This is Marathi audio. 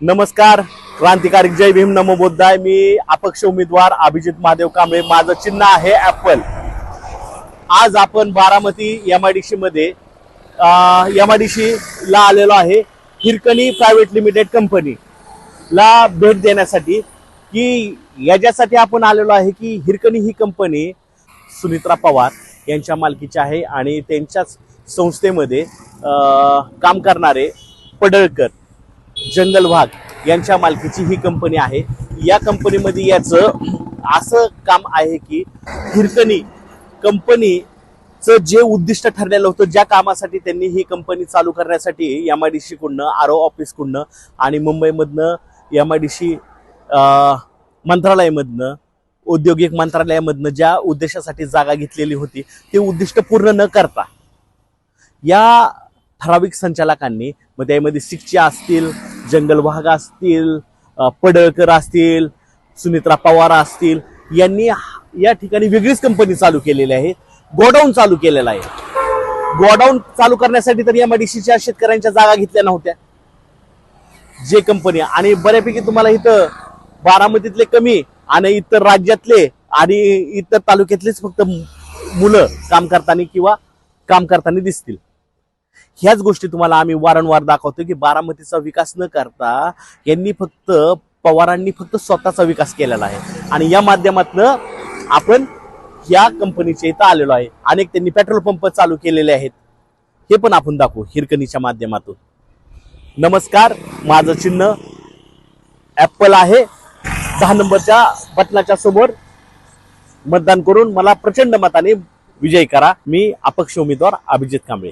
नमस्कार क्रांतिकारी जय भीम नमो मी अपक्ष उमेदवार अभिजित महादेव कांबळे. माझं चिन्ह आहे ॲपल आज आपण Baramati M I D C मध्ये एम आय डी सीला आलेलो आहे हिरकणी प्रायव्हेट लिमिटेड कंपनी ला भेट देण्यासाठी की याच्यासाठी आपण आलेलो आहे की हिरकणी ही कंपनी सुनित्रा पवार यांच्या मालकीची आहे आणि त्यांच्याच संस्थेमध्ये काम करणारे पडळकर. जंगल वाघ यांच्या मालकीची ही कंपनी आहे. या कंपनीमध्ये याचं असं काम आहे की हिरकणी कंपनीचं जे उद्दिष्ट ठरलेलं होतं ज्या कामासाठी त्यांनी ही कंपनी चालू करण्यासाठी एम आय डी सीकडनं आर ओ ऑफिसकडनं आणि मुंबईमधनं एम आय डी सी मंत्रालयामधनं औद्योगिक मंत्रालयामधनं ज्या उद्देशासाठी जागा घेतलेली होती ते उद्दिष्ट पूर्ण न करता या ठराविक संचालकांनी मग त्यामध्ये सिकचे असतील जंगल वाघ असतील पडळकर असतील सुमित्रा पवार असतील यांनी या ठिकाणी वेगळीच कंपनी चालू केलेली आहे. गोडाऊन चालू केलेला आहे. गोडाऊन चालू करण्यासाठी तर या मडिशीच्या शेतकऱ्यांच्या जागा घेतल्या नव्हत्या. जे कंपनी आणि बऱ्यापैकी तुम्हाला इथं बारामतीतले कमी आणि इतर राज्यातले आणि इतर तालुक्यातलेच फक्त मुलं काम करताना किंवा काम करताना दिसतील. ह्याच गोष्टी तुम्हाला आम्ही वारंवार दाखवतो की बारामतीचा विकास न करता यांनी फक्त पवारांनी फक्त स्वतःचा विकास केलेला आहे. आणि या माध्यमातनं आपण या कंपनीच्या इथं आलेलो आहे. अनेक त्यांनी पेट्रोल पंप चालू केलेले आहेत. हे पण आपण दाखवू हिरकणीच्या माध्यमातून. नमस्कार माझं चिन्ह ॲपल आहे. दहा नंबरच्या बटनाच्या समोर मतदान करून मला प्रचंड मताने विजय करा. मी अपक्ष उमेदवार अभिजित कांबळे.